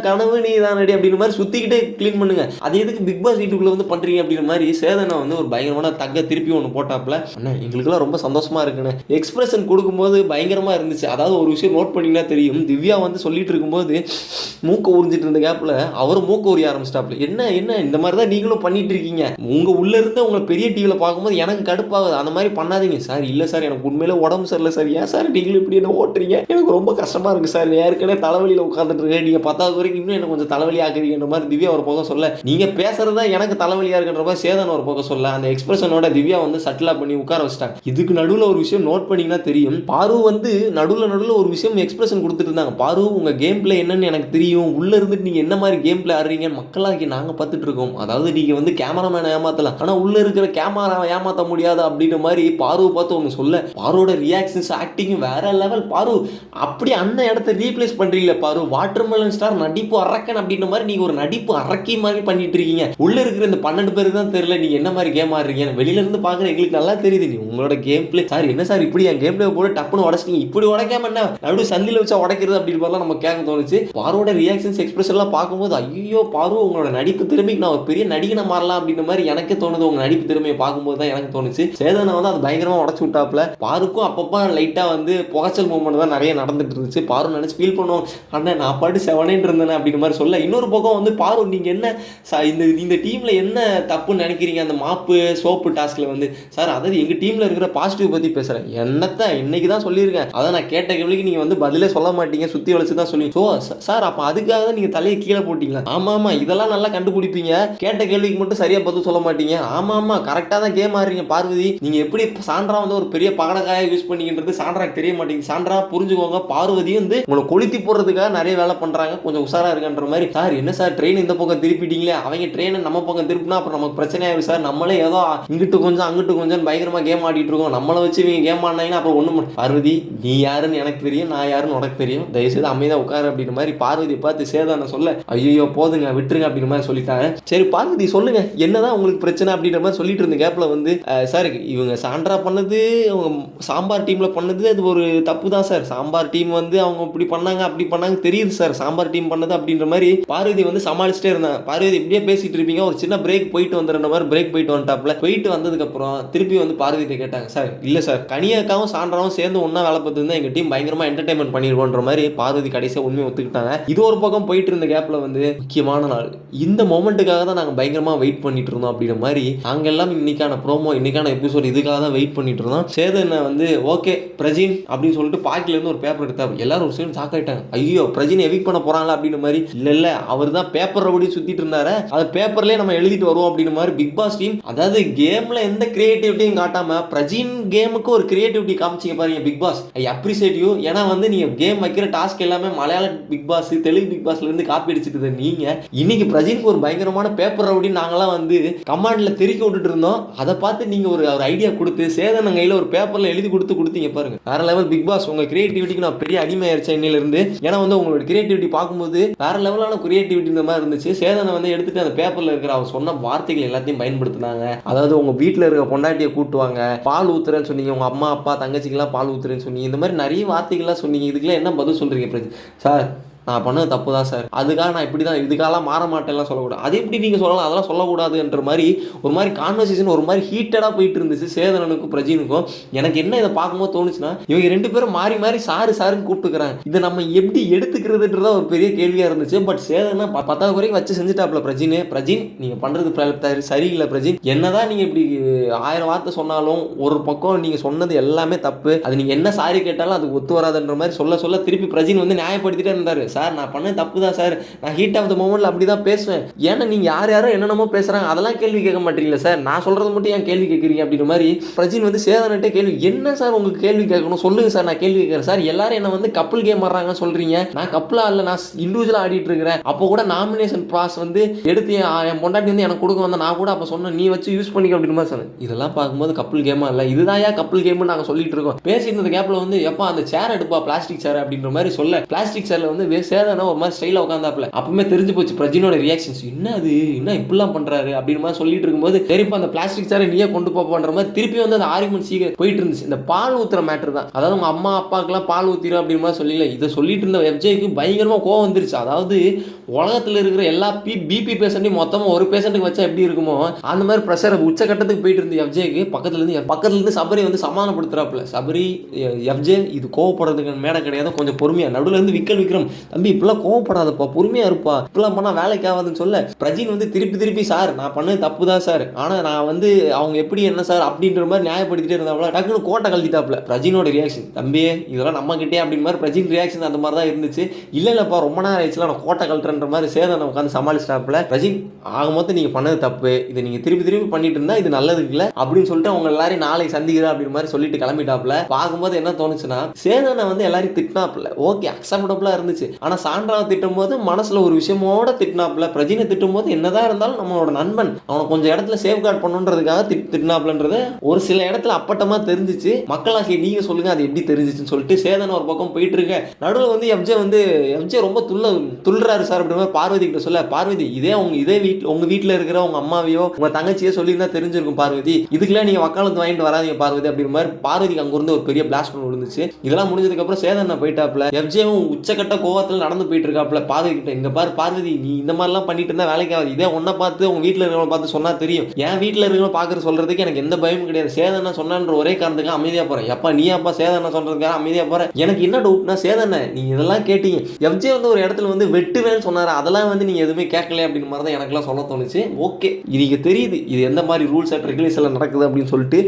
கனவு நீ தானடி அப்படின்ற மாதிரி சுற்றிக்கிட்டே க்ளீன் பண்ணுங்க. அது எதுக்கு பிக் பாஸ் வீட்டுக்குள்ளே வந்து பண்ணுறீங்க அப்படின்ற மாதிரி சேதனை வந்து ஒரு பயங்கரமான தக்க திருப்பி ஒன்று போட்டாப்ல. அண்ணா எங்களுக்குலாம் ரொம்ப சந்தோஷமாக இருக்குண்ணே. எக்ஸ்பிரஷன் கொடுக்கும்போது பயங்கரமாக இருந்துச்சு. அதாவது ஒரு விஷயம் நோட் பண்ணிங்கன்னா தெரியும். திவ்யா வந்து சொல்லிட்டு இருக்கும்போது மூக்க உறிஞ்சிட்டு இருந்த கேப்ல அவர் மூக்க உரிய ஆரம்பிச்சிட்டாப்ல என்ன என்ன? இந்த மாதிரி தான் நீங்களும் பண்ணிட்டு இருக்கீங்க. உங்க உள்ள இருந்து உங்களை பெரிய டிவியில் பார்க்கும்போது எனக்கு கடுப்பாகுது. அந்த மாதிரி பண்ணாதீங்க. சார் இல்லை சார் எனக்கு உண்மையில உடம்பு சரியில்லை சார். ஏன் சார் நீங்களும் இப்படி என்ன ஓட்டுறீங்க? எனக்கு ரொம்ப கஷ்டமா இருக்கு சார். ஏற்கனவே தலைவலியில் உட்காந்துட்டு இருக்கேன். நீங்க பத்தாவது வரைக்கும் இன்னும் எனக்கு கொஞ்சம் தலைவலி ஆக்குறீங்கன்ற மாதிரி திவ்யா ஒரு பக்கம் சொல்ல. நீங்க பேசுறதா எனக்கு தலைவலியா இருக்குன்ற மாதிரி சேதன் ஒரு பக்கம் சொல்ல. அந்த எக்ஸ்பிரஷனோட திவ்யா வந்து சட்டிலாக பண்ணி உட்கார வச்சிட்டாங்க. இதுக்கு நடுவில் ஒரு விஷயம் நோட் பண்ணீங்கன்னா தெரியும். பாரு வந்து நடுவில் நடுவில் ஒரு விஷயம் எக்ஸ்பிரஷன் கொடுத்துட்டு இருந்தாங்க. பாரு உங்கள் கேம் பிளே என்னன்னு எனக்கு தெரியும். உள்ளே இருந்துட்டு நீங்க என்ன மாதிரி கேம் பிளே ஆடுறீங்கன்னு மக்களாக்கி நாங்கள் பார்த்துட்டு இருக்கோம். அதாவது நீங்க வந்து கேமராமேனை ஏமாத்தலாம். ஆனால் உள்ளே இருக்கிற கேமரா ஏமாத்த முடியாது அப்படின்ற மாதிரி பாருவை பார்த்து அவங்க சொல்ல. பாரோட ரியாக்ஷன்ஸ் ஆக்டிங் வேற லெவல் பாரு அப்படி அந்த இடத்த ரீப்ளேஸ் பண்ணுறீங்களே பாரு. வாட்டர் மெலன் ஸ்டார் நடிப்பு அரக்கன் அப்படின்ற மாதிரி நீங்க ஒரு நடிப்பு அரக்கி மாதிரி பண்ணிட்டு இருக்கீங்க. உள்ள இருக்கிற இந்த பன்னெண்டு பேருக்கு தான் தெரியல நீங்கள் என்ன மாதிரி கேம் ஆடுறீங்க வெளியில இருந்து பார்க்குற எங்களுக்கு நல்லா தெரியுது. நீ உங்களோட கேம் பிளே சார் என்ன சார் இப்படி என் கேம் பிளே போட்டு டப்புன்னு உடச்சிட்டீங்க. இப்படி உடைக்காம என்ன? நடு சந்தில வச்சா உடைக்கிறது அப்படின்னு மாதிரிலாம் நம்ம கேட்க தோணுச்சு. பாரோட ரியாக்ஷன்ஸ் எக்ஸ்பிரஷன்லாம் பார்க்கும்போது ஐயோ பாரு உங்களோட நடிப்பு திறமைக்கு நான் ஒரு பெரிய நடிகனை மாறலாம் அப்படின்ற மாதிரி எனக்கே தோணுது. உங்க நடிப்பு திறமையை பார்க்கும்போது தான் எனக்கு தோணுச்சு. சேதனை வந்து அது பயங்கரமாக உடச்சு விட்டாப்ல பாருக்கும் அப்பப்போ லைட்டாக வந்து புகைச்சல் மூமெண்ட் தான் நிறைய நடந்துட்டு இருந்துச்சு. பாரு நினச்சி ஃபீல் பண்ணுவோம். அண்ணன் நான் பாட்டு செவனேன் இருந்தேன் அப்படின்ற மாதிரி சொல்ல. இன்னொரு பக்கம் வந்து பாரு நீங்கள் என்ன இந்த இந்த டீமில் என்ன தப்புன்னு நினைக்கிறீங்க? அந்த மாப்பு சோப்பு டாஸ்கில் வந்து. சார் அதாவது எங்கள் டீமில் இருக்கிற பாசிட்டிவ் பற்றி பேசுகிறேன் என்னத்தான் இன்னைக்கு தான் சொல்லியிருக்கேன். அதை நான் கேட்ட கேள்விக்கு நீங்கள் நீங்கள் வந்து பதிலே சொல்ல மாட்டீங்க சுற்றி வளைச்சு தான் சொல்லி ஸோ சார் அப்போ அதுக்காக தான் நீங்கள் தலையை கீழே போட்டிங்களா? ஆமாம் ஆமாம் இதெல்லாம் நல்லா கண்டுபிடிப்பீங்க. கேட்ட கேள்விக்கு மட்டும் சரியாக பதில் சொல்ல மாட்டீங்க. ஆமாம் ஆமாம் கரெக்டாக தான் கேம் ஆடுறீங்க பார்வதி. நீங்கள் எப்படி சான்றா வந்து ஒரு பெரிய பகடக்காயை யூஸ் பண்ணிக்கின்றது சான்றாக்கு தெரிய மாட்டேங்குது. சான்றா புரிஞ்சுக்கோங்க பார்வதி வந்து உங்களை கொளுத்தி போடுறதுக்காக நிறைய வேலை பண்ணுறாங்க கொஞ்சம் உஷாராக இருக்குன்ற மாதிரி. சார் என்ன சார் ட்ரெயின் இந்த பக்கம் திருப்பிட்டீங்களே? அவங்க ட்ரெயினை நம்ம பக்கம் திருப்பினா அப்புறம் நமக்கு பிரச்சனை ஆயிடும் சார். நம்மளே ஏதோ இங்கிட்டு கொஞ்சம் அங்கிட்டு கொஞ்சம் பயங்கரமாக கேம் ஆடிட்டு இருக்கோம். நம்மளை வச்சு இவங்க கேம் ஆடினாங்கன்னா அப்புறம் ஒன்றும் பார்வதி நீ யாருன்னு எனக்கு தெரியும். நான் யாருன்னு உனக்கு தெரியும். தயவுசெய்து அமைதியாக உட்காரு அப்படின்ற மாதிரி பார்வதியை பார்த்து சேதான சொல்ல ஐயோ போதுங்க விட்டுருங்க அப்படின்ற மாதிரி சொல்லிட்டாங்க. சரி பார்வதி சொல்லுங்க என்னதான் உங்களுக்கு பிரச்சனை அப்படின்ற மாதிரி சொல்லிட்டு இருந்த கேப்ல வந்து சார் இவங்க சான்றா பண்ணது அவங்க சாம்பார் டீம்ல பண்ணது அது ஒரு தப்பு தான் சார் சாம்பார் டீம் வந்து அவங்க இப்படி பண்ணாங்க அப்படி பண்ணாங்க தெரியுது சார் சாம்பார் டீம் பண்ணது அப்படின்ற மாதிரி பார்வதி வந்து சமாளிச்சுட்டே இருந்தாங்க. பார்வதி இப்படியே பேசிட்டு இருப்பீங்க. ஒரு சின்ன பிரேக் போயிட்டு வந்துடுற மாதிரி பிரேக் போயிட்டு வந்துட்டாப்ல போயிட்டு வந்ததுக்கு அப்புறம் திருப்பி வந்து பார்வதி கேட்டாங்க சார் இல்ல சார் கனியாக்காவும் சான்றாவும் சேர்ந்து ஒன்னா வேலை பார்த்துருந்தா எங்க டீம் பயங்கரமா என்டர்டைன்மெண்ட் பண்ணிடுவோன்ற மாதிரி பார்வதி கடைசியாக உண்மையை ஒத்துக்கிட்டாங்க. இது ஒரு பக்கம் போயிட்டு இருந்த கேப்பில் வந்து முக்கியமான நாள். இந்த மொமெண்ட்டுக்காக தான் நாங்கள் பயங்கரமாக வெயிட் பண்ணிட்டு இருந்தோம் அப்படின்ற மாதிரி நாங்கள் எல்லாம் இன்னைக்கான ப்ரோமோ இன்னைக்கான எபிசோட் இதுக்காக தான் வெயிட் பண்ணிட்டு இருந்தோம். சேதனை வந்து ஓகே பிரஜின் அப்படின்னு சொல்லிட்டு பாக்கிலேருந்து ஒரு பேப்பர் எடுத்தா எல்லாரும் ஒரு சைடு சாக்காயிட்டாங்க ஐயோ பிரஜின் எவிக் பண்ண போறாங்களா? அப்படின்ற மாதிரி. இல்லை இல்லை அவர் தான் பேப்பர் அப்படி சுத்திட்டு இருந்தாரு. அது பேப்பர்லயே நம்ம எழுதிட்டு வருவோம் அப்படின்ற மாதிரி பிக் பாஸ் டீம் அதாவது கேம்ல எந்த கிரியேட்டிவிட்டியும் காட்டாம பிரஜின் கேமுக்கு ஒரு கிரியேட்டிவிட்டி காமிச்சிங்க பாருங்க Bigg Boss I appreciate you ஏன்னா வந்து நீங்கள் கேம் வைக்கிற டாஸ்க் எல்லாமே மலையாள பிக் பாஸ் தெலுங்கு பிக் பாஸ்ல இருந்து காப்பி அடிச்சுட்டு நீங்க இன்னைக்கு பிரஜினுக்கு ஒரு பயங்கரமான பேப்பர் ரவுடி நாங்களாம் வந்து கமாண்ட்ல தெறிக்க விட்டுட்டு இருந்தோம். அதை பார்த்து நீங்க ஒரு ஒரு ஐடியா கொடுத்து சேதன கையில ஒரு பேப்பர்ல எழுதி கொடுத்து கொடுத்தீங்க பாருங்க. வேற லெவல் பிக் பாஸ் உங்க கிரியேட்டிவிட்டிக்கு நான் பெரிய அடிமை ஆயிடுச்சேன் இருந்து. ஏன்னா வந்து உங்களோட கிரியேட்டிவிட்டி பார்க்கும்போது வேற லெவலான கிரியேட்டிவிட்டி இந்த மாதிரி இருந்துச்சு. சேதனை வந்து எடுத்துட்டு அந்த பேப்பர்ல இருக்கிற அவர் சொன்ன வார்த்தைகள் எல்லாத்தையும் பயன்படுத்தினாங்க. அதாவது உங்க வீட்டில் இருக்கிற பொண்டாட்டியை கூட்டுவாங்க. பால் ஊத்துறேன்னு சொன்னீங்க. உங்க அம்மா அப்பா தங்கச்சிக்கெல்லாம் பால் ஊத்துறேன்னு சொன்னீங்க. இந்த மாதிரி நிறைய வார்த்தைகள்லாம் சொன்னீங்க. இதுக்கெல்லாம் என்ன பதில் சொல்றீங்க பிரஜி சார் நான் பண்ணது தப்பு தான் சார். அதுக்காக நான் இப்படி தான் இதுக்காகலாம் மாற மாட்டேன்லாம் சொல்லக்கூடாது. அது எப்படி நீங்கள் சொல்லலாம்? அதெல்லாம் சொல்லக்கூடாதுன்ற மாதிரி ஒரு மாதிரி கான்வர்சேஷன் ஒரு மாதிரி ஹீட்டடாக போயிட்டு இருந்துச்சு சேதனனுக்கும் பிரஜினுக்கும். எனக்கு என்ன இதை பார்க்கும்போது தோணுச்சுன்னா இவங்க ரெண்டு பேரும் மாறி மாறி சாரு சாருன்னு கூப்பிட்டுக்கிறாங்க. இதை நம்ம எப்படி எடுத்துக்கிறதுன்றதா ஒரு பெரிய கேள்வியாக இருந்துச்சு. பட் சேதனா ப- பத்தாவது வரைக்கும் வச்சு செஞ்சுட்டாப்ல பிரஜின். பிரஜின் நீங்கள் பண்ணுறது சரியில்லை பிரஜின். என்னதான் நீங்கள் இப்படி ஆயிரம் வார்த்தை சொன்னாலும் ஒரு பக்கம் நீங்கள் சொன்னது எல்லாமே தப்பு. அது நீங்கள் என்ன சாரி கேட்டாலும் அது ஒத்து வராதுன்ற மாதிரி சொல்ல சொல்ல திருப்பி பிரஜின் வந்து நியாயப்படுத்திட்டே இருந்தார். சார் சார் நான் பண்ண தப்பு தான் சார். நான் ஹீட் ஆஃப் த மூமெண்ட்ல அப்படி தான் பேசுவேன். ஏன்னா நீங்கள் யார் யாரோ என்னென்னமோ பேசுகிறாங்க அதெல்லாம் கேள்வி கேட்க மாட்டீங்களா சார். நான் சொல்கிறது மட்டும் ஏன் கேள்வி கேட்குறீங்க அப்படின்ற மாதிரி பிரஜின் வந்து சேதனட்டே கேள்வி என்ன சார் உங்களுக்கு கேள்வி கேட்கணும்? சொல்லுங்க சார். நான் கேள்வி கேட்குறேன். சார் எல்லாரும் என்ன வந்து கப்பல் கேம் ஆடுறாங்கன்னு சொல்கிறீங்க நான் கப்பலா இல்லை நான் இண்டிவிஜுவலாக ஆடிட்டு இருக்கிறேன். அப்போ கூட நாமினேஷன் ப்ராஸ் வந்து எடுத்து என் என் பொண்டாட்டி வந்து எனக்கு கொடுக்க வந்தா நான் கூட அப்போ சொன்னேன் நீ வச்சு யூஸ் பண்ணிக்க அப்படின்னு மாதிரி சொன்னேன். இதெல்லாம் பார்க்கும்போது கப்பல் கேமா இல்லை. இதுதான் ஏன் கப்பல் கேம்னு நாங்கள் சொல்லிட்டு இருக்கோம். பேசிட்டு இருந்த கேப்பில் வந்து எப்போ அந்த சேர் எடுப்பா பிளாஸ்டிக் சேர் அப்படின்ற மாதிரி சொல்ல. பிளாஸ்டிக் சேரில் வந்து சேதனா ஒரு மாதிரி ஸ்டைலாக உட்காந்தாப்புல அப்பவுமே தெரிஞ்சு போச்சு பிரஜினோட ரியாக்ஷன்ஸ் என்ன அது? என்ன இப்படிலாம் பண்ணுறாரு அப்படின்னு மாதிரி சொல்லிட்டு இருக்கும்போது சரிப்பா அந்த பிளாஸ்டிக் சாரை நீயே கொண்டு போப்பன்ற மாதிரி திருப்பி வந்து அந்த ஆர்குமெண்ட் சீக்கிரம் போயிட்டு இருந்துச்சு. இந்த பால் ஊத்துற மேட்டர் தான். அதாவது உங்கள் அம்மா அப்பாக்கெல்லாம் பால் ஊத்திரும் அப்படின்னு மாதிரி சொல்லல. இதை சொல்லிட்டு இருந்த வெப்ஜேக்கு பயங்கரமாக கோவம் வந்துருச்சு. அதாவது உலகத்தில் இருக்கிற எல்லா பி பிபி பேஷண்ட்டையும் மொத்தமாக ஒரு பேஷண்ட்டுக்கு வச்சா எப்படி இருக்குமோ அந்த மாதிரி ப்ரெஷர் உச்சக்கட்டத்துக்கு போயிட்டு இருந்த எஃப்ஜேக்கு பக்கத்துலேருந்து பக்கத்துலேருந்து சபரி வந்து சமாதானப்படுத்துறாப்புல. சபரி எஃப்ஜே இது கோவப்படுறதுக்கு மேடம் கிடையாது. கொஞ்சம் பொறுமையாக நடுவில் இருந்து விக்கல் விக்ரம் தம்பி இப்பெல்லாம் கோவப்படாதப்பா பொறுமையா இருப்பா. இப்பெல்லாம் பண்ணா வேலைக்கு ஆகாதுன்னு சொல்ல. பிரஜின் வந்து திருப்பி திருப்பி சார் நான் பண்ணது தப்பு தான் சார். ஆனா நான் வந்து அவங்க எப்படி என்ன சார்? அப்படின்ற மாதிரி நியாயப்படுத்திட்டே இருந்தாப்புல டக்குனு கோட்டை கழட்டிட்டாப்புல பிரஜினோட ரியாக்ஷன் தம்பியே இதெல்லாம் நம்ம கிட்டே அப்படின்னு மாதிரி பிரஜின் ரியாக்ஷன் அந்த மாதிரி தான் இருந்துச்சு. இல்ல இல்லப்பா ரொம்ப நேரம் ஆயிடுச்சுல நான் கோட்டை கழட்டுறன்ற மாதிரி சேதனை உட்காந்து சமாளிச்சிட்டாப்புல பிரஜின் ஆக மொத்தம் நீங்க பண்ணது தப்பு. இதை நீங்க திருப்பி திருப்பி பண்ணிட்டு இருந்தா இது நல்லது இல்ல அப்படின்னு சொல்லிட்டு அவங்க எல்லாரையும் நாளைக்கு சந்திக்கிறா அப்படின்னு மாதிரி சொல்லிட்டு கிளம்பிட்டாப்புல பார்க்கும்போது என்ன தோணுச்சுன்னா சேதனை வந்து எல்லாரையும் திட்டினாப்புல ஓகே அக்செப்டபுளா இருந்துச்சு. ஆனால் சான்றாவை திட்டும் போது மனசில் ஒரு விஷயமோட திட்டினாப்புல பிரஜினை திட்டும் போது என்னதான் இருந்தாலும் நம்மளோட நண்பன் அவனை கொஞ்சம் இடத்துல சேஃப் கார்டு பண்ணுன்றதுக்காக திட் திட்டினாப்புலன்றது ஒரு சில இடத்துல அப்பட்டமாக தெரிஞ்சிச்சு. மக்களாகி நீங்கள் சொல்லுங்கள் அது எப்படி தெரிஞ்சிச்சுன்னு சொல்லிட்டு சேதன் ஒரு பக்கம் போயிட்டு இருக்க நடுவில் வந்து எஃப்ஜே வந்து எஃப்ஜே ரொம்ப துள்ள துள்ளுறாரு சார் அப்படின்ற மாதிரி பார்வதி கிட்ட சொல்ல பார்வதி இதே உங்க இதே வீட்டில் உங்க வீட்டில் இருக்கிற உங்க அம்மாவையோ உங்க தங்கச்சியோ சொல்லியிருந்தா தெரிஞ்சிருக்கும் பார்வதி. இதுக்கெல்லாம் நீங்க வக்காலத்து வாங்கிட்டு வராதீங்க பார்வதி அப்படின்ற மாதிரி பார்வதிக்கு அங்கேருந்து ஒரு பெரிய பிளாஸ்ட் ஒன்று விழுந்துச்சு. இதெல்லாம் முடிஞ்சதுக்கு அப்புறம் சேதன் போயிட்டாப்ல எஃப்ஜேவும் உச்சக்கட்ட பக்கத்தில் நடந்து போயிட்டு இருக்காப்ல பார்வதி கிட்ட இங்க பாரு பார்வதி நீ இந்த மாதிரிலாம் பண்ணிட்டு இருந்தா வேலைக்கு ஆகாது. இதே உன்னை பார்த்து உங்க வீட்டில் இருக்கிறவங்க பார்த்து சொன்னா தெரியும். என் வீட்டில் இருக்கிறவங்க பார்க்குற சொல்றதுக்கு எனக்கு எந்த பயமும் கிடையாது. சேதனை சொன்னான்ற ஒரே காரணத்துக்கு அமைதியா போறேன். எப்பா நீ அப்பா சேதனை சொல்றதுக்காக அமைதியா போறேன் எனக்கு என்ன டவுட்னா சேதனை நீ இதெல்லாம் கேட்டீங்க. எஃப்ஜே வந்து ஒரு இடத்துல வந்து வெட்டுவேன்னு சொன்னாரு? அதெல்லாம் வந்து நீங்க எதுவுமே கேட்கல அப்படின்னு மாதிரி தான் எனக்குலாம் சொல்ல தோணுச்சு. ஓகே இதுக்கு தெரியுது. இது எந்த மாதிரி ரூல்ஸ் அண்ட் ரெகுலேஷன்ல நடக்குது அப்படின்னு சொல்லிட்டு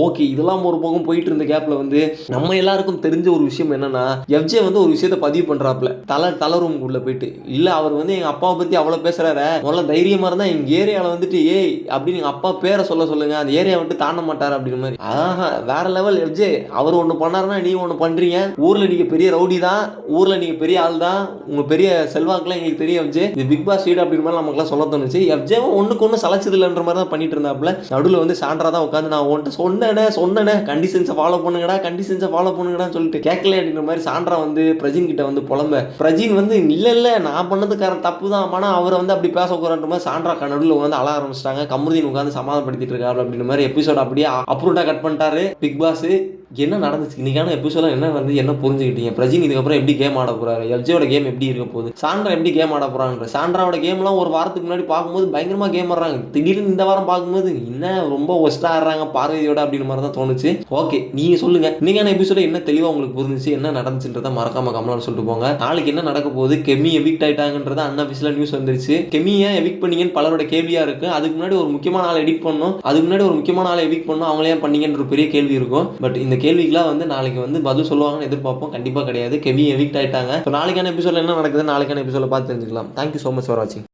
ஓகே இதெல்லாம் ஒரு பக்கம் போயிட்டு இருந்த கேப்ல வந்து நம்ம எல்லாருக்கும் தெரிஞ்ச ஒரு விஷயம் என்னன்னா எஃப்ஜே வந்து ஒரு விஷயத்த பதிவு பண்றாப்ல தலை தலை ரூமுக்குள்ளே போயிட்டு. இல்ல அவர் வந்து எங்க அப்பாவை பத்தி அவ்வளவு பேசுறாரு. முதல்ல தைரியமா இருந்தா எங்க ஏரியால வந்துட்டு ஏய் அப்படின்னு எங்க அப்பா பேரை சொல்ல சொல்லுங்க. அந்த ஏரியா விட்டு தாண்ட மாட்டாரு அப்படின்ற மாதிரி. ஆஹா வேற லெவல் எஃப்ஜே அவர் ஒண்ணு பண்ணாருன்னா நீ ஒண்ணு பண்றீங்க. ஊர்ல நீங்க பெரிய ரவுடி தான். ஊர்ல நீங்க பெரிய ஆள் தான். உங்க பெரிய செல்வாக்குலாம் எங்களுக்கு தெரியும் எஃப்ஜே இது பிக் பாஸ் வீடு அப்படின்ற மாதிரி நமக்குலாம் சொல்ல தோணுச்சு. எஃப்ஜேவும் ஒண்ணுக்கு ஒண்ணு சலைச்சது இல்லைன்ற மாதிரி தான் பண்ணிட்டு இருந்தாப்புல. நடுவில் வந்து சாண்டரா தான் உட்காந்து நான் உன்கிட்ட சொன்னேனே சொன்னேனே கண்டிஷன்ஸை ஃபாலோ பண்ணுங்கடா கண்டிஷன்ஸை ஃபாலோ பண்ணுங்கடான்னு சொல்லிட்டு கேட்கல அப்படின்ற மாதிரி சாண்ட்ரா வந்து பிரஜின் கிட்ட வந்து புலம்ப பிரஜின் வந்து இல்லை இல்லை நான் பண்ணது காரணம் தப்பு தான் ஆனா அவரை வந்து அப்படி பேச போறான்ற மாதிரி சாண்ட்ரா நடுவில் வந்து அழ ஆரம்பிச்சிட்டாங்க. கமருதீன் உட்காந்து சமாதானப்படுத்திட்டு இருக்காரு அப்படின்ற மாதிரி எபிசோட் அப்படியே அப்ரூட்டா கட் பண்ணிட்டாரு. பிக் பாஸ் என்ன நடந்துச்சு? இன்னைக்கான எபிசோட என்ன வந்து என்ன புரிஞ்சுக்கிட்டீங்க? பிரஜின் இதுக்கப்புறம் எப்படி கேம் ஆட போறாரு? எல்ஜியோட கேம் எப்படி இருக்க போகுது? சாண்ட்ரா எப்படி கேம் ஆட போறான்ற சாண்ட்ராவோட கேம்லாம் ஒரு வாரத்துக்கு முன்னாடி பார்க்கும்போது பயங்கரமா கேம் ஆடுறாங்க. திடீர்னு இந்த வாரம் பார்க்கும்போது என்ன ரொம்ப ஒஸ்டா ஆடுறாங்க பார்வதியோட அப்படின்னு மாதிரி தான் தோணுச்சு. ஓகே நீங்க சொல்லுங்க. இன்னைக்கான எபிசோட என்ன தெளிவா உங்களுக்கு புரிஞ்சுச்சு? என்ன நடந்துச்சுன்றத மறக்காம கமலான்னு சொல்லிட்டு போங்க. நாளைக்கு என்ன நடக்க போகுது? கெமி எவிக்ட் ஆயிட்டாங்கன்றத அன்அஃபிஷியலா நியூஸ் வந்துருச்சு. கெமியை எவிக் பண்ணீங்கன்னு பலரோட கேள்வியா இருக்கு. அதுக்கு முன்னாடி ஒரு முக்கியமான ஆள் எடிட் பண்ணணும். அதுக்கு முன்னாடி ஒரு முக்கியமான ஆள் எவிக் பண்ணணும். அவங்களே பண்ணீங்கன்ற பெரிய கேள்வி இருக்கும். பட் இந்த கேள்விக்கெல்லாம் வந்து நாளைக்கு வந்து பதில் சொல்லுவாங்கன்னு எதிர்பார்ப்போம். கண்டிப்பாக கிடையாது. கெவி எவிக்ட் ஆயிட்டாங்க. ஸோ நாளைக்கான எபிசோட என்ன நடக்குதுன்னு நாளைக்கான எபிசோட பார்த்து தெரிஞ்சுக்கலாம். தேங்க்யூ ஸோ மச் ஃபார் வாட்சிங்